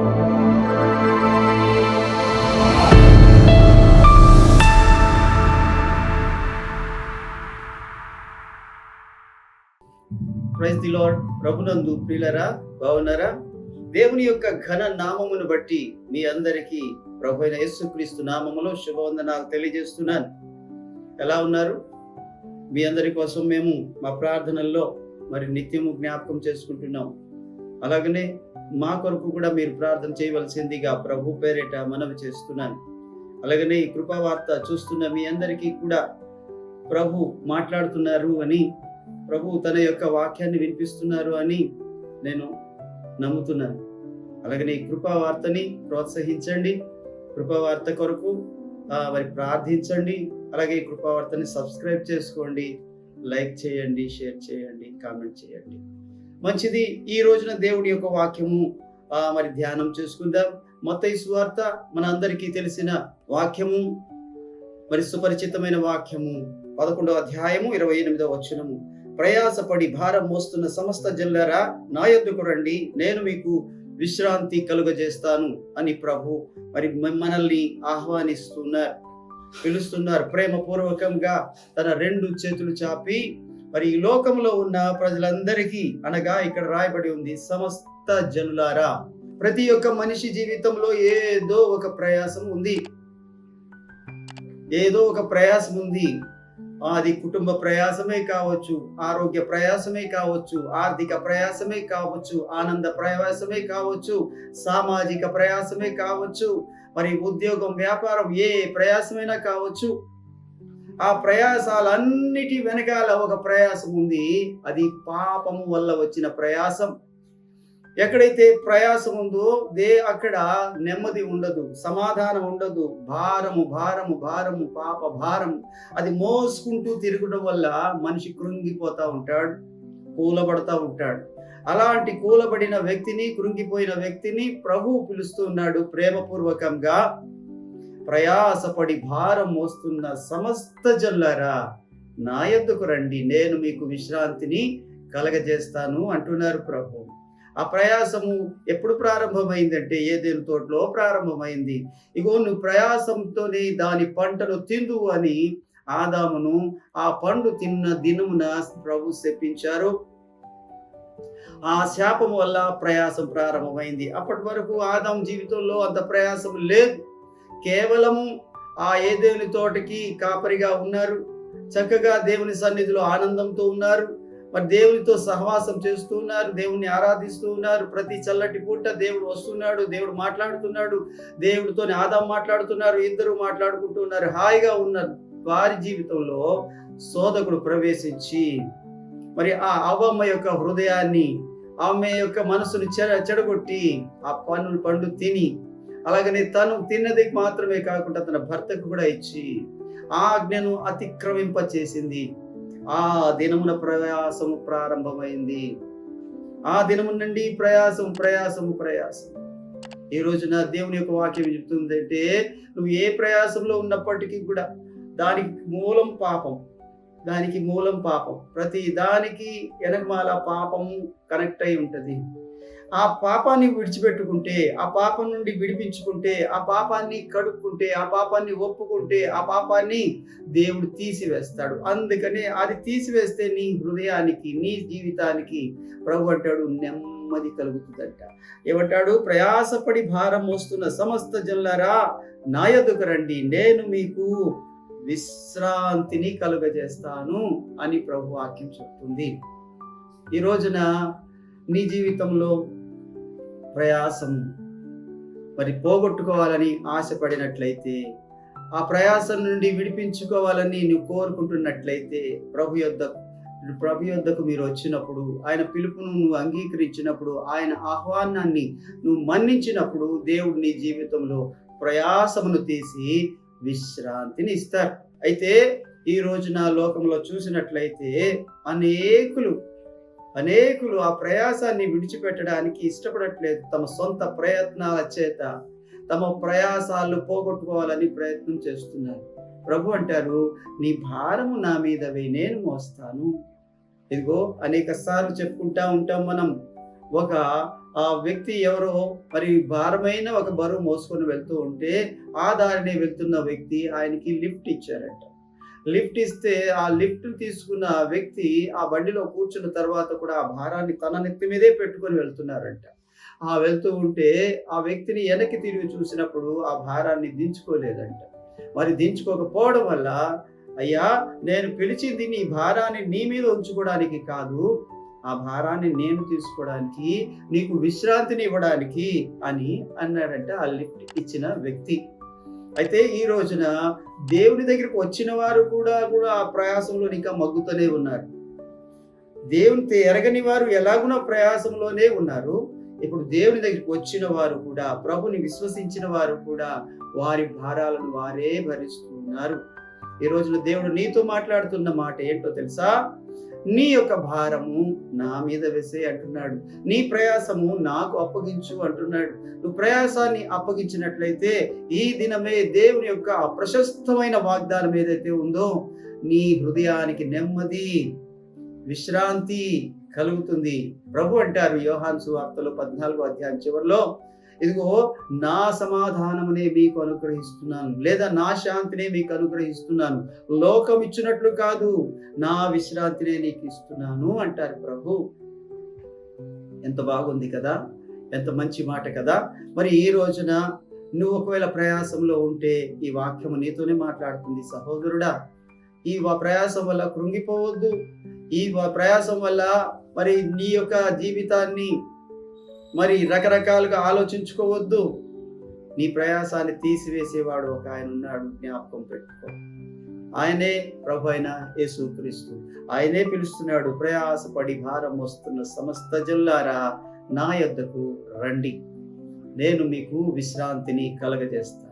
Praise the ప్రభునందు ప్రియులరా బాగున్నారా? దేవుని యొక్క ఘన నామమును బట్టి మీ అందరికీ ప్రభు అయిన యేసుక్రీస్తు నామములో శుభవందనాలు తెలియజేస్తున్నాను. ఎలా ఉన్నారు? మీ అందరి కోసం మేము మా ప్రార్థనల్లో మరి నిత్యము జ్ఞాపకం చేసుకుంటున్నాం. అలాగనే మా కొరకు కూడా మీరు ప్రార్థన చేయవలసిందిగా ప్రభు పేరిట మనవి చేస్తున్నాను. అలాగనే ఈ కృపావార్త చూస్తున్న మీ అందరికీ కూడా ప్రభు మాట్లాడుతున్నారు అని ప్రభు తన యొక్క వాక్యాన్ని వినిపిస్తున్నారు అని నేను నమ్ముతున్నాను. అలాగనే ఈ కృపావార్తని ప్రోత్సహించండి కృపావార్త కొరకు మరి ప్రార్థించండి అలాగే ఈ కృపావార్తని సబ్స్క్రైబ్ చేసుకోండి లైక్ చేయండి షేర్ చేయండి కామెంట్ చేయండి. మంచిది. ఈ రోజున దేవుడి యొక్క వాక్యము మరి ధ్యానం చేసుకుందాం. మొత్త సువార్త మన అందరికీ తెలిసిన వాక్యము మరి సుపరిచితమైన వాక్యము. పదకొండవ అధ్యాయము ఇరవై ఎనిమిదవ వచనము. ప్రయాసపడి భారం మోస్తున్న సమస్త జల్లరా నా యొద్దకు రండి. నేను మీకు విశ్రాంతి కలుగజేస్తాను అని ప్రభు మరి మనల్ని ఆహ్వానిస్తున్నారు పిలుస్తున్నారు. ప్రేమపూర్వకంగా తన రెండు చేతులు చాపి మరి ఈ లోకంలో ఉన్న ప్రజలందరికీ అనగా ఇక్కడ రాయబడి ఉంది సమస్త జనులారా. ప్రతి ఒక్క మనిషి జీవితంలో ఏదో ఒక ప్రయాసం ఉంది. ఏదో ఒక ప్రయాసం ఉంది. అది కుటుంబ ప్రయాసమే కావచ్చు ఆరోగ్య ప్రయాసమే కావచ్చు ఆర్థిక ప్రయాసమే కావచ్చు ఆనంద ప్రయాసమే కావచ్చు సామాజిక ప్రయాసమే కావచ్చు మరి ఉద్యోగం వ్యాపారం ఏ ప్రయాసమైనా కావచ్చు ఆ ప్రయాసాలన్నిటి వెనకాల ఒక ప్రయాసం ఉంది. అది పాపము వల్ల వచ్చిన ప్రయాసం. ఎక్కడైతే ప్రయాసం ఉందో దే అక్కడ నెమ్మది ఉండదు సమాధానం ఉండదు. భారము భారము భారము పాప భారము అది మోసుకుంటూ తిరగడం వల్ల మనిషి కృంగిపోతా ఉంటాడు కూలబడతా ఉంటాడు. అలాంటి కూలబడిన వ్యక్తిని కృంగిపోయిన వ్యక్తిని ప్రభు పిలుస్తున్నాడు ప్రేమపూర్వకంగా. ప్రయాసపడి భారం మోస్తున్న సమస్త జల్లారా నా యొద్దకు రండి నేను మీకు విశ్రాంతిని కలగజేస్తాను అంటున్నారు ప్రభు. ఆ ప్రయాసము ఎప్పుడు ప్రారంభమైందంటే ఏదేను తోటలో ప్రారంభమైంది. ఇగో నువ్వు ప్రయాసంతోనే దాని పంటను తిందు అని ఆదామును ఆ పండు తిన్న దినమున ప్రభు శపించారు. ఆ శాపం వల్ల ప్రయాసం ప్రారంభమైంది. అప్పటి వరకు ఆదాం జీవితంలో అంత ప్రయాసం లేదు. కేవలము ఆ ఏ దేవుని తోటకి కాపరిగా ఉన్నారు. చక్కగా దేవుని సన్నిధిలో ఆనందంతో ఉన్నారు. మరి దేవునితో సహవాసం చేస్తూ ఉన్నారు. దేవుణ్ణి ఆరాధిస్తూ ఉన్నారు. ప్రతి చల్లటి పూట దేవుడు వస్తున్నాడు దేవుడు మాట్లాడుతున్నాడు దేవుడితో ఆదాం మాట్లాడుతున్నారు ఇద్దరు మాట్లాడుకుంటూ ఉన్నారు. హాయిగా ఉన్న వారి జీవితంలో శోధకుడు ప్రవేశించి మరి ఆ అవ్వమ్మ యొక్క హృదయాన్ని ఆమె యొక్క మనసును చెడ చెడగొట్టి ఆ పన్ను పండు తిని అలాగనే తను తిన్నది మాత్రమే కాకుండా తన భర్తకు కూడా ఇచ్చి ఆ ఆజ్ఞను అతిక్రమింప చేసింది ఆ దినమున ప్రయాసము ప్రారంభమైంది. ఆ దినము నుండి ప్రయాసం ప్రయాసము ప్రయాసం ఈ రోజున దేవుని యొక్క వాక్యం చెప్తుందంటే నువ్వు ఏ ప్రయాసంలో ఉన్నప్పటికీ కూడా దానికి మూలం పాపం దానికి మూలం పాపం. ప్రతి దానికి వెనకమాల పాపము కనెక్ట్ అయి ఉంటుంది. ఆ పాపాన్ని విడిచిపెట్టుకుంటే ఆ పాపం నుండి విడిపించుకుంటే ఆ పాపాన్ని కడుక్కుంటే ఆ పాపాన్ని ఒప్పుకుంటే ఆ పాపాన్ని దేవుడు తీసివేస్తాడు. అందుకనే అది తీసివేస్తే నీ హృదయానికి నీ జీవితానికి ప్రభు అంటాడు నెమ్మది కలుగుతుందంట. ఏమంటాడు? ప్రయాసపడి భారం మోస్తున్న సమస్త జల్లరా నా రండి. నేను మీకు విశ్రాంతిని కలుగజేస్తాను అని ప్రభు వాక్యం చెప్తుంది. ఈ రోజున నీ జీవితంలో ప్రయాసం మరి పోగొట్టుకోవాలని ఆశపడినట్లయితే ఆ ప్రయాసం నుండి విడిపించుకోవాలని నువ్వు కోరుకుంటున్నట్లయితే ప్రభు యొద్ద ప్రభు యొద్దకు మీరు వచ్చినప్పుడు ఆయన పిలుపును నువ్వు అంగీకరించినప్పుడు ఆయన ఆహ్వానాన్ని నువ్వు మన్నించినప్పుడు దేవుడు నీ జీవితంలో ప్రయాసమును తీసి విశ్రాంతిని ఇస్తారు. అయితే ఈ రోజున లోకంలో చూసినట్లయితే అనేకులు అనేకులు ఆ ప్రయాసాన్ని విడిచిపెట్టడానికి ఇష్టపడట్లేదు. తమ సొంత ప్రయత్నాల చేత తమ ప్రయాసాలు పోగొట్టుకోవాలని ప్రయత్నం చేస్తున్నారు. ప్రభు అంటారు నీ భారము నా మీద నేను మోస్తాను. ఇదిగో అనేక సార్లు చెప్పుకుంటా ఉంటాం మనం. ఒక ఆ వ్యక్తి ఎవరో మరి భారమైన ఒక బరువు మోసుకొని వెళ్తూ ఉంటే ఆ దారిని వెళ్తున్న వ్యక్తి ఆయనకి లిఫ్ట్ ఇచ్చారంట. లిఫ్ట్ ఇస్తే ఆ లిఫ్ట్ తీసుకున్న వ్యక్తి ఆ బండిలో కూర్చున్న తర్వాత కూడా ఆ భారాన్ని తన నెత్తి మీదే పెట్టుకొని వెళ్తున్నారంట. ఆ వెళ్తూ ఉంటే ఆ వ్యక్తిని వెనక్కి తిరిగి చూసినప్పుడు ఆ భారాన్ని దించుకోలేదంట. మరి దించుకోకపోవడం వల్ల అయ్యా నేను పిలిచింది నీ భారాన్ని నీ మీద ఉంచుకోవడానికి కాదు ఆ భారాన్ని నేను తీసుకోవడానికి నీకు విశ్రాంతిని ఇవ్వడానికి అని అన్నాడంట ఆ లిఫ్ట్ ఇచ్చిన వ్యక్తి. అయితే ఈ రోజున దేవుని దగ్గరికి వచ్చిన వారు కూడా కూడా ఆ ప్రయాసంలో ఇంకా మగ్గుతూనే ఉన్నారు. దేవుని ఎరగని వారు ఎలాగున ప్రయాసంలోనే ఉన్నారు. ఇప్పుడు దేవుని దగ్గరికి వచ్చిన వారు కూడా ప్రభుని విశ్వసించిన వారు కూడా వారి భారాలను వారే భరిస్తున్నారు. ఈ రోజున దేవుడు నీతో మాట్లాడుతున్న మాట ఏంటో తెలుసా? నీ యొక్క భారము నా మీద వేసే అంటున్నాడు. నీ ప్రయాసము నాకు అప్పగించు అంటున్నాడు. నువ్వు ప్రయాసాన్ని అప్పగించినట్లయితే ఈ దినమే దేవుని యొక్క ప్రశస్తమైన వాగ్దానం ఏదైతే ఉందో నీ హృదయానికి నెమ్మది విశ్రాంతి కలుగుతుంది. ప్రభు అంటారు యోహాన్ సువార్తలో పద్నాలుగో అధ్యాయం చివరిలో ఇదిగో నా సమాధానమునే మీకు అనుగ్రహిస్తున్నాను లేదా నా శాంతినే మీకు అనుగ్రహిస్తున్నాను. లోకం ఇచ్చినట్లు కాదు నా విశ్రాంతినే నీకు ఇస్తున్నాను అంటారు ప్రభు. ఎంత బాగుంది కదా ఎంత మంచి మాట కదా. మరి ఈ రోజున నువ్వు ఒకవేళ ప్రయాసంలో ఉంటే ఈ వాక్యము నీతోనే మాట్లాడుతుంది సహోదరుడా. ఈ ప్రయాసం వల్ల కృంగిపోవద్దు. ఈ ప్రయాసం వల్ల మరి నీ యొక్క జీవితాన్ని మరి రకరకాలుగా ఆలోచించుకోవద్దు. నీ ప్రయాసాన్ని తీసివేసేవాడు ఒక ఆయన ఉన్నాడు జ్ఞాపకం పెట్టుకో. ఆయనే ప్రభు అయిన యేసుక్రీస్తు. ఆయనే పిలుస్తున్నాడు ప్రయాసపడి భారం వస్తున్న సమస్త జల్లారా నా యొద్దకు రండి. నేను మీకు విశ్రాంతిని కలగజేస్తాను.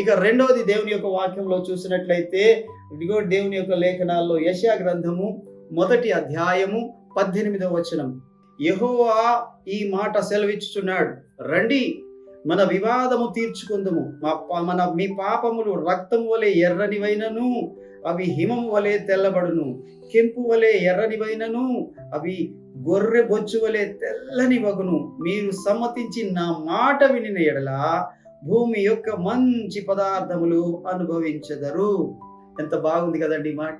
ఇక రెండవది దేవుని యొక్క వాక్యంలో చూసినట్లయితే ఇదిగో దేవుని యొక్క లేఖనాల్లో యశా గ్రంథము మొదటి అధ్యాయము పద్దెనిమిదవ వచనం యహోవా ఈ మాట సెలవిచ్చుచున్నాడు. రండి మన వివాదము తీర్చుకుందము. మా మన మీ పాపములు రక్తం వలె ఎర్రనివైనను అవి హిమము వలె తెల్లబడును. కెంపు వలె ఎర్రనివైనను అవి గొర్రె బొచ్చు వలె తెల్లనివగును. మీరు సమ్మతించి నా మాట వినిన ఎడల భూమి యొక్క మంచి పదార్థములు అనుభవించదరు. ఎంత బాగుంది కదండి మాట.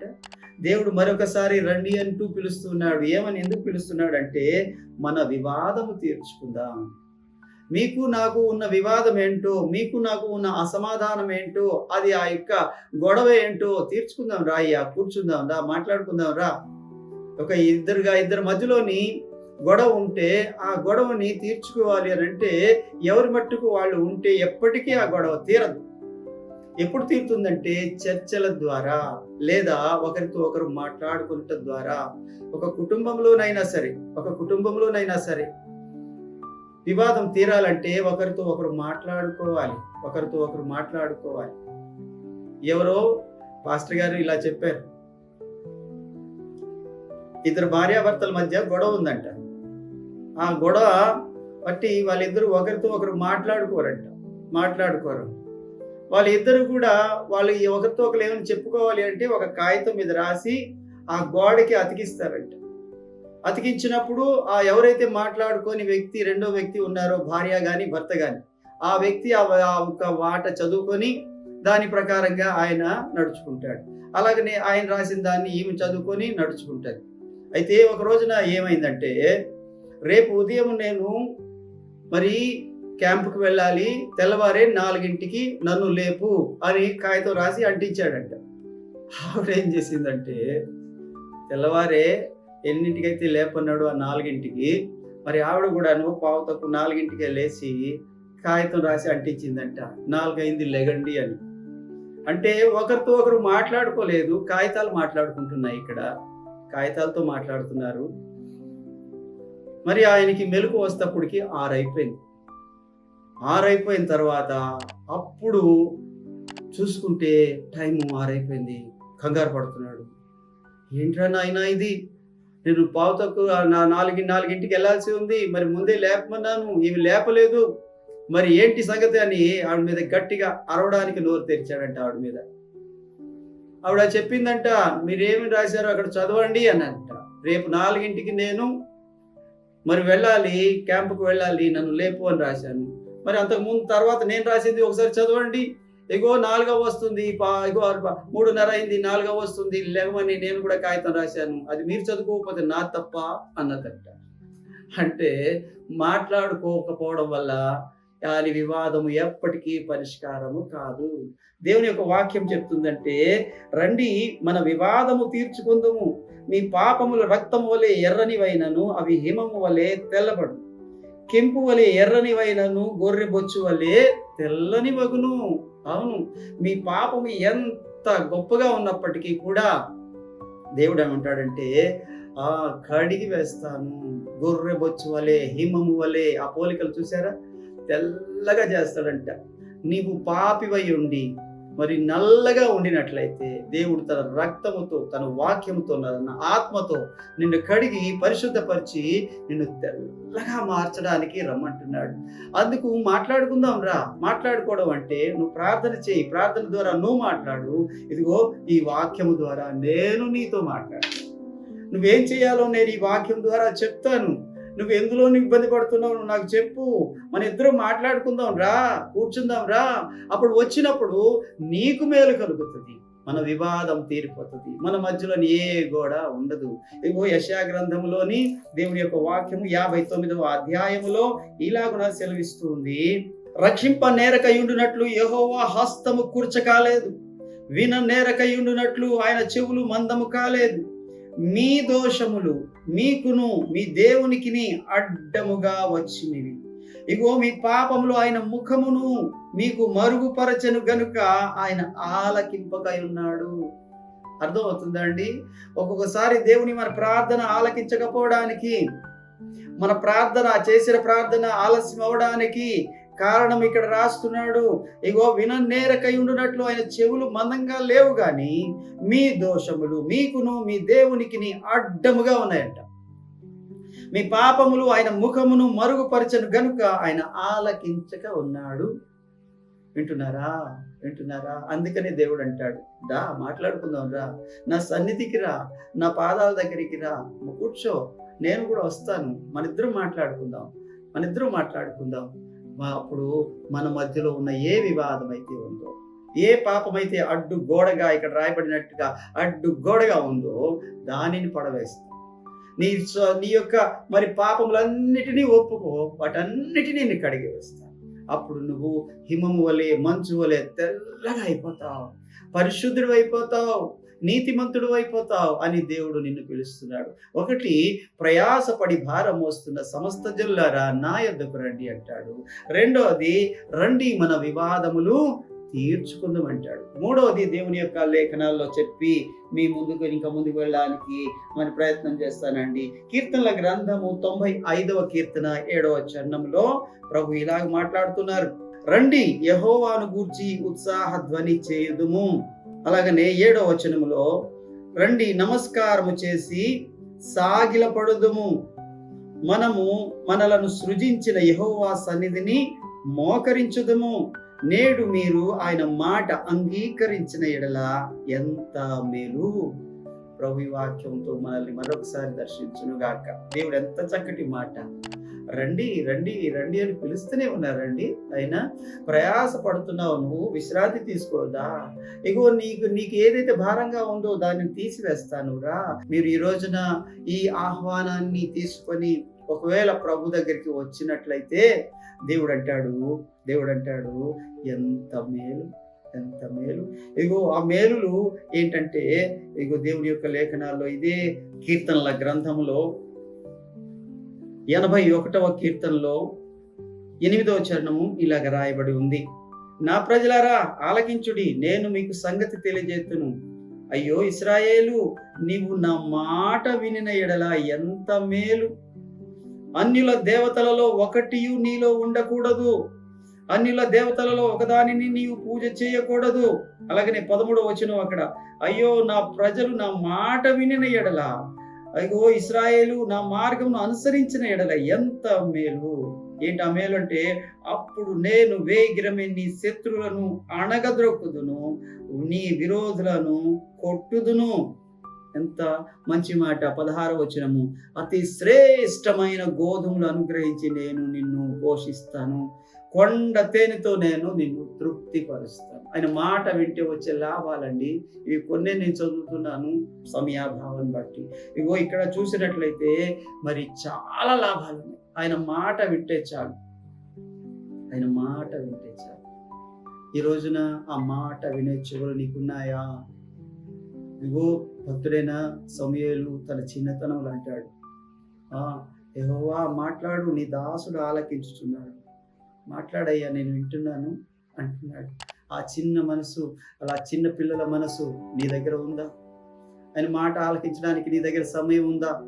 దేవుడు మరొకసారి రండి అంటూ పిలుస్తున్నాడు. ఏమని ఎందుకు పిలుస్తున్నాడు అంటే మన వివాదము తీర్చుకుందాం. మీకు నాకు ఉన్న వివాదం ఏంటో మీకు నాకు ఉన్న అసమాధానం ఏంటో అది ఆ యొక్క గొడవ ఏంటో తీర్చుకుందాం రా అయ్యా కూర్చుందాం రా మాట్లాడుకుందాం రా. ఒక ఇద్దరుగా ఇద్దరి మధ్యలోని గొడవ ఉంటే ఆ గొడవని తీర్చుకోవాలి అని అంటే ఎవరి మట్టుకు వాళ్ళు ఉంటే ఎప్పటికీ ఆ గొడవ తీరదు. ఎప్పుడు తీరుతుందంటే చర్చల ద్వారా. లేదా ఒకరితో ఒకరు మాట్లాడుకున్న ద్వారా ఒక కుటుంబంలోనైనా సరే ఒక కుటుంబంలోనైనా సరే వివాదం తీరాలంటే ఒకరితో ఒకరు మాట్లాడుకోవాలి ఒకరితో ఒకరు మాట్లాడుకోవాలి. ఎవరో పాస్టర్ గారు ఇలా చెప్పారు. ఇద్దరు భార్యాభర్తల మధ్య గొడవ ఉందంట. ఆ గొడవ బట్టి వాళ్ళిద్దరు ఒకరితో ఒకరు మాట్లాడుకోరంట మాట్లాడుకోరు. వాళ్ళిద్దరు కూడా వాళ్ళు ఒకరితో ఒకరు ఏమైనా చెప్పుకోవాలి అంటే ఒక కాగితం మీద రాసి ఆ గోడకి అతికిస్తారంట. అతికించినప్పుడు ఆ ఎవరైతే మాట్లాడుకొని వ్యక్తి రెండో వ్యక్తి ఉన్నారో భార్య కానీ భర్త కానీ ఆ వ్యక్తి ఆ ఒక వాట చదువుకొని దాని ప్రకారంగా ఆయన నడుచుకుంటాడు. అలాగనే ఆయన రాసిన దాన్ని ఈమె చదువుకొని నడుచుకుంటాడు అయితే ఒక రోజున ఏమైందంటే రేపు ఉదయం నేను మరి క్యాంపుకి వెళ్ళాలి. తెల్లవారే నాలుగింటికి నన్ను లేపు అని కాగితం రాసి అంటించాడంట. ఆవిడ ఏం చేసిందంటే తెల్లవారే ఎన్నింటికైతే లేపన్నాడు ఆ నాలుగింటికి మరి ఆవిడ కూడాను పావు తక్కువ నాలుగింటికే లేచి కాగితం రాసి అంటించిందంట. నాలుగైంది లెగండి అని. అంటే ఒకరితో ఒకరు మాట్లాడుకోలేదు. కాగితాలు మాట్లాడుకుంటున్నాయి ఇక్కడ. కాగితాలతో మాట్లాడుతున్నారు. మరి ఆయనకి మెలకు వస్తప్పటికి ఆరైపోయింది. ఆరైపోయిన తర్వాత అప్పుడు చూసుకుంటే టైం ఆరైపోయింది కంగారు పడుతున్నాడు. ఏంట్రా నాయన ఇది? నేను పావు తక్కువ నా నాలుగు నాలుగింటికి వెళ్ళాల్సి ఉంది. మరి ముందే లేపమన్నాను. ఇవి లేపలేదు. మరి ఏంటి సంగతి? అని ఆవిడ మీద గట్టిగా అరవడానికి నోరు తెరిచాడంట ఆవిడ మీద. ఆవిడ చెప్పిందంట మీరేమి రాశారో అక్కడ చదవండి అని అంట రేపు నాలుగింటికి నేను మరి వెళ్ళాలి క్యాంపుకు వెళ్ళాలి నన్ను లేపు అని రాశాను. మరి అంతకు ముందు తర్వాత నేను రాసింది ఒకసారి చదవండి. ఇగో నాలుగవ వస్తుంది పా ఇగో మూడున్నర అయింది నాలుగవ వస్తుంది లేవని నేను కూడా కాగితం రాశాను. అది మీరు చదువుకోకపోతే నా తప్ప అన్నదంట. అంటే మాట్లాడుకోకపోవడం వల్ల దాని వివాదము ఎప్పటికీ పరిష్కారము కాదు. దేవుని యొక్క వాక్యం చెప్తుందంటే రండి మన వివాదము తీర్చుకుందాము. మీ పాపముల రక్తము వలె ఎర్రనివైనను అవి హిమము వలె తెల్లబడు కెంపు వలె ఎర్రనివైనను గొర్రె బొచ్చు వలె తెల్లని వగును అవును మీ పాపము ఎంత గొప్పగా ఉన్నప్పటికీ కూడా దేవుడు ఏమంటాడంటే ఆ కడిగి వేస్తాను గొర్రె బొచ్చు వలె హిమము వలె. ఆ పోలికలు చూసారా తెల్లగా చేస్తాడంట. నీవు పాపివై ఉండి మరి నల్లగా ఉండినట్లయితే దేవుడు తన రక్తముతో తన వాక్యముతో తన ఆత్మతో నిన్ను కడిగి పరిశుద్ధపరిచి నిన్ను తెల్లగా మార్చడానికి రమ్మంటున్నాడు. అందుకు మాట్లాడుకుందాం రా. మాట్లాడుకోవడం అంటే నువ్వు ప్రార్థన చేయి. ప్రార్థన ద్వారా నువ్వు మాట్లాడు. ఇదిగో ఈ వాక్యము ద్వారా నేను నీతో మాట్లాడు నువ్వేం చేయాలో నేను ఈ వాక్యం ద్వారా చెప్తాను. నువ్వు ఎందులో ఇబ్బంది పడుతున్నావు? నువ్వు నాకు చెప్పు. మన ఇద్దరం మాట్లాడుకుందాం రా కూర్చుందాం రా. అప్పుడు వచ్చినప్పుడు నీకు మేలు కలుగుతుంది. మన వివాదం తీరిపోతుంది. మన మధ్యలోని ఏ గోడ ఉండదు. ఇగో యశా గ్రంథంలోని దేవుని యొక్క వాక్యము యాభై తొమ్మిదవ అధ్యాయములో ఇలాగున సెలవిస్తుంది. రక్షింప నేరకయుండునట్లు యహోవా హస్తము కూర్చకాలేదు. విన నేరకయుండునట్లు ఆయన చెవులు మందము కాలేదు. మీ దోషములు మీకును మీ దేవునికిని అడ్డముగా వచ్చినవి. ఇగో మీ పాపములు ఆయన ముఖమును మీకు మరుగుపరచను గనుక ఆయన ఆలకింపకై ఉన్నాడు. అర్థమవుతుందా అండి? ఒక్కొక్కసారి దేవుని మన ప్రార్థన ఆలకించకపోవడానికి మన ప్రార్థన చేసిన ప్రార్థన ఆలస్యం అవడానికి కారణం ఇక్కడ రాస్తున్నాడు. ఇగో విననేరకై ఉండునట్లు ఆయన చెవులు మందంగా లేవు గాని మీ దోషములు మీకును మీ దేవునికిని అడ్డముగా ఉన్నాయంట. మీ పాపములు ఆయన ముఖమును మరుగుపరచను గనుక ఆయన ఆలకించక ఉన్నాడు. వింటున్నారా? వింటున్నారా? అందుకనే దేవుడు అంటాడు దా మాట్లాడుకుందాం రా. నా సన్నిధికి రా. నా పాదాల దగ్గరికి రా. కూర్చో. నేను కూడా వస్తాను. మనిద్దరం మాట్లాడుకుందాం. మనిద్దరం మాట్లాడుకుందాం. అప్పుడు మన మధ్యలో ఉన్న ఏ వివాదం అయితే ఉందో ఏ పాపమైతే అడ్డు గోడగా ఇక్కడ రాయబడినట్టుగా అడ్డు గోడగా ఉందో దానిని పడవేస్తాం. నీ నీ యొక్క మరి పాపములన్నిటినీ ఒప్పుకో వాటన్నిటినీ నేను కడిగి వేస్తాను అప్పుడు నువ్వు హిమము వలె మంచు వలె తెల్లగా అయిపోతావు. పరిశుద్ధుడు అయిపోతావు. నీతిమంతుడు అయిపోతావు అని దేవుడు నిన్ను పిలుస్తున్నాడు. ఒకటి ప్రయాసపడి భారం మోస్తున్న సమస్త జల్లారా నా యొద్దకు రండి అంటాడు. రెండవది రండి మన వివాదములు తీర్చుకుందాం అంటాడు. మూడవది దేవుని యొక్క లేఖనాల్లో చెప్పి మీ ముందుకు ఇంకా ముందుకు వెళ్ళడానికి మరి ప్రయత్నం చేస్తానండి. కీర్తనల గ్రంథము తొంభై ఐదవ కీర్తన ఏడవ చరణంలో ప్రభు ఇలాగ మాట్లాడుతున్నారు. రండి యహోవాను గూర్చి ఉత్సాహ ధ్వని చేయుదుము. అలాగనే ఏడో వచనములో రండి నమస్కారము చేసి సాగిలపడుదుము. మనము మనలను సృజించిన యహోవా సన్నిధిని మోకరించుదుము. నేడు మీరు ఆయన మాట అంగీకరించిన ఎడల ఎంత మేలు. ప్రభు వాక్యంతో మనల్ని మరొకసారి దర్శించునుగాక. దేవుడు ఎంత చక్కటి మాట రండి రండి రండి అని పిలుస్తూనే ఉన్నారండి. అయినా ప్రయాస పడుతున్నావు నువ్వు విశ్రాంతి తీసుకోదా? ఇగో నీకు నీకు ఏదైతే భారంగా ఉందో దాన్ని తీసివేస్తాను రా. మీరు ఈ రోజున ఈ ఆహ్వానాన్ని తీసుకొని ఒకవేళ ప్రభు దగ్గరికి వచ్చినట్లయితే దేవుడు అంటాడు దేవుడు అంటాడు ఎంత మేలు ఎంత మేలు. ఇగో ఆ మేలులు ఏంటంటే ఇగో దేవుడి యొక్క లేఖనాల్లో ఇదే కీర్తనల గ్రంథంలో ఎనభై ఒకటవ కీర్తనలో ఎనిమిదవ చరణము ఇలాగ రాయబడి ఉంది. నా ప్రజలారా ఆలకించుడి నేను మీకు సంగతి తెలియజేతును. అయ్యో ఇస్రాయేలు నీవు నా మాట వినిన ఎడల ఎంత మేలు. అన్యుల దేవతలలో ఒకటియు నీలో ఉండకూడదు. అన్యుల దేవతలలో ఒకదానిని నీవు పూజ చేయకూడదు. అలాగనే పదమూడవ వచనం అక్కడ. అయ్యో నా ప్రజలు నా మాట వినిన ఎడల అయ్యో ఇస్రాయేలు నా మార్గమును అనుసరించిన ఎడల ఎంత మేలు? ఏంటి ఆ మేలు అంటే అప్పుడు నేను వేగిరమే నీ శత్రువులను అణగద్రొక్కుదును నీ విరోధులను కొట్టుదును. ఎంత మంచి మాట. పదహారు వచనము. అతి శ్రేష్టమైన గోధుమలు అనుగ్రహించి నేను నిన్ను పోషిస్తాను. కొండ తేనెతో నేను నిన్ను తృప్తిపరుస్తాను. ఆయన మాట వింటే వచ్చే లాభాలండి. ఇవి కొన్ని నేను చదువుతున్నాను సమయాభావం బట్టి. ఇగో ఇక్కడ చూసినట్లయితే మరి చాలా లాభాలు ఉన్నాయి ఆయన మాట వింటే చాలు. ఆయన మాట వింటే చాలు. ఈ రోజున ఆ మాట వినే చెవులు నీకున్నాయా? ఇగో భక్తుడైన సమయలు తన చిన్నతనంలో అంటాడు. ఆ మాట్లాడు నీ దాసుడు ఆలకించుచున్నాడు. మాట్లాడయ్యా నేను వింటున్నాను అంటున్నాడు. ఆ చిన్న మనసు అలా చిన్న పిల్లల మనసు నీ దగ్గర ఉందా? ఆయన మాట ఆలకించడానికి నీ దగ్గర సమయం ఉందా?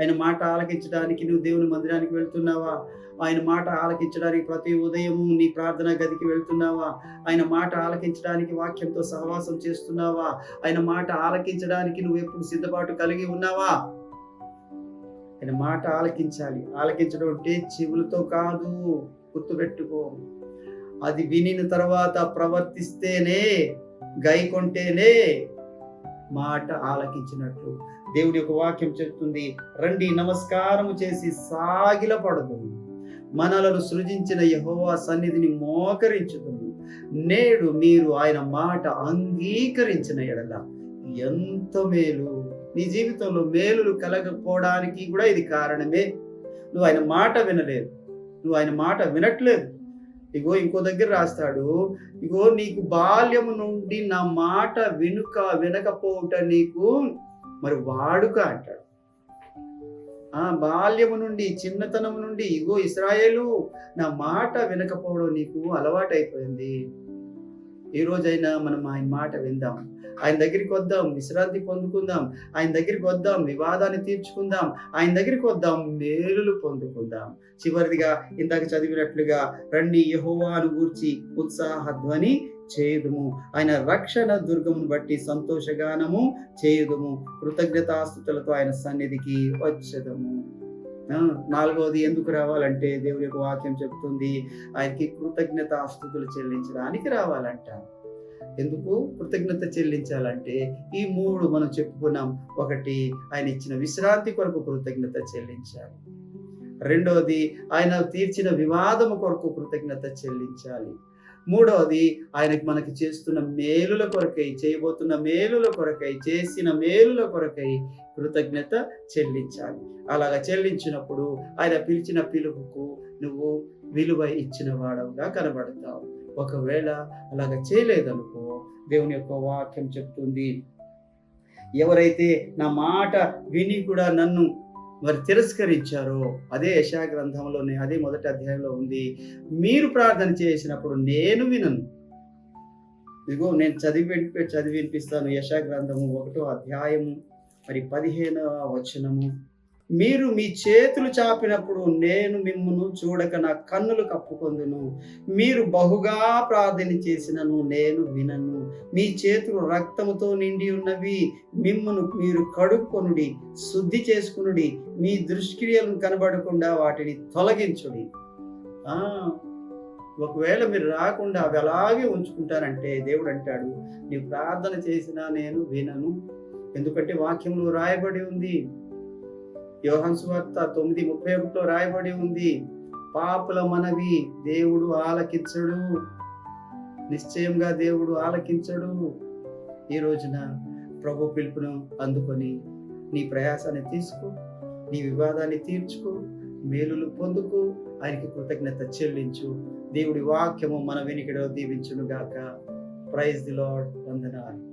ఆయన మాట ఆలకించడానికి నువ్వు దేవుని మందిరానికి వెళ్తున్నావా? ఆయన మాట ఆలకించడానికి ప్రతి ఉదయము నీ ప్రార్థన గదికి వెళ్తున్నావా? ఆయన మాట ఆలకించడానికి వాక్యంతో సహవాసం చేస్తున్నావా? ఆయన మాట ఆలకించడానికి నువ్వు ఎప్పుడు సిద్ధపాటు కలిగి ఉన్నావా? ఆయన మాట ఆలకించాలి. ఆలకించడం అంటే చెవులతో కాదు. గుర్తుపెట్టుకో. అది వినిన తర్వాత ప్రవర్తిస్తేనే గైకొంటేనే మాట ఆలకించినట్లు. దేవుడి యొక్క వాక్యం చెప్తుంది రండి నమస్కారము చేసి సాగిలపడదు మనలను సృజించిన యహోవా సన్నిధిని మోకరించుతుంది నేడు మీరు ఆయన మాట అంగీకరించిన ఎడల ఎంత మేలు. నీ జీవితంలో మేలులు కలగకపోవడానికి కూడా ఇది కారణమే. నువ్వు ఆయన మాట వినలేదు. నువ్వు ఆయన మాట వినట్లేదు. ఇగో ఇంకో దగ్గర రాస్తాడు ఇగో నీకు బాల్యము నుండి నా మాట వినుక వినకపోవుట నీకు మరి వాడుక అంటాడు. ఆ బాల్యము నుండి చిన్నతనం నుండి ఇగో ఇస్రాయేలు నా మాట వినకపోవడం నీకు అలవాటైపోయింది. ఈ రోజైనా మనం ఆయన మాట విందాం. ఆయన దగ్గరికి వద్దాం విశ్రాంతి పొందుకుందాం. ఆయన దగ్గరికి వద్దాం వివాదాన్ని తీర్చుకుందాం. ఆయన దగ్గరికి వద్దాం మేలులు పొందుకుందాం. చివరిదిగా ఇందాక చదివినట్లుగా రండి యహోవాను గూర్చి ఉత్సాహధ్వని చేయుదుము. ఆయన రక్షణ దుర్గమును బట్టి సంతోషగానము చేయుదుము. కృతజ్ఞతాస్తుతులతో ఆయన సన్నిధికి వచ్చదము. నాలుగవది ఎందుకు రావాలంటే దేవుడి యొక్క వాక్యం చెప్తుంది ఆయనకి కృతజ్ఞత ఆస్తుతులు చెల్లించడానికి రావాలంట. ఎందుకు? కృతజ్ఞత చెల్లించాలంటే ఈ మూడు మనం చెప్పుకున్నాం. ఒకటి ఆయన ఇచ్చిన విశ్రాంతి కొరకు కృతజ్ఞత చెల్లించాలి. రెండవది ఆయన తీర్చిన వివాదము కొరకు కృతజ్ఞత చెల్లించాలి. మూడవది ఆయనకి మనకి చేస్తున్న మేలుల కొరకై చేయబోతున్న మేలుల కొరకై చేసిన మేలుల కొరకై కృతజ్ఞత చెల్లించాలి. అలాగా చెల్లించినప్పుడు ఆయన పిలిచిన పిలుపుకు నువ్వు విలువ ఇచ్చిన వాడవుగా కనబడతావు. ఒకవేళ అలాగ చేయలేదనుకో దేవుని యొక్క వాక్యం చెప్తుంది. ఎవరైతే నా మాట విని కూడా నన్ను మరి తిరస్కరించారో అదే యశా గ్రంథంలోనే అదే మొదటి అధ్యాయంలో ఉంది. మీరు ప్రార్థన చేసినప్పుడు నేను వినను. ఇదిగో నేను చదివి వినిపి- చదివి వినిపిస్తాను. యశా గ్రంథము ఒకటో అధ్యాయము మరి పదిహేనవ వచనము. మీరు మీ చేతులు చాపినప్పుడు నేను మిమ్మును చూడక నా కన్నులు కప్పుకొందును. మీరు బహుగా ప్రార్థన చేసినను నేను వినను. మీ చేతులు రక్తముతో నిండి ఉన్నవి మిమ్మును మీరు కడుక్కొనుడి శుద్ధి చేసుకునుడి మీ దుష్క్రియలను కనబడకుండా వాటిని తొలగించుడి. ఒకవేళ మీరు రాకుండా అవి అలాగే ఉంచుకుంటారంటే దేవుడు అంటాడు నీ ప్రార్థన చేసినా నేను వినను. ఎందుకంటే వాక్యంలో రాయబడి ఉంది యోహన్ సువార్త తొమ్మిది ముప్పై ఒకటిలో రాయబడి ఉంది. పాపుల మనవి దేవుడు ఆలకించడు. నిశ్చయంగా దేవుడు ఆలకించడు. ఈ రోజున ప్రభు పిలుపును అందుకొని నీ ప్రయాసాన్ని తీసుకో నీ వివాదాన్ని తీర్చుకో మేలులు పొందుకు ఆయనకి కృతజ్ఞత చెల్లించు. దేవుడి వాక్యము మన వెనుకడో దీవించును గాక ప్రైజ్ ది లాడ్ వందనాలు.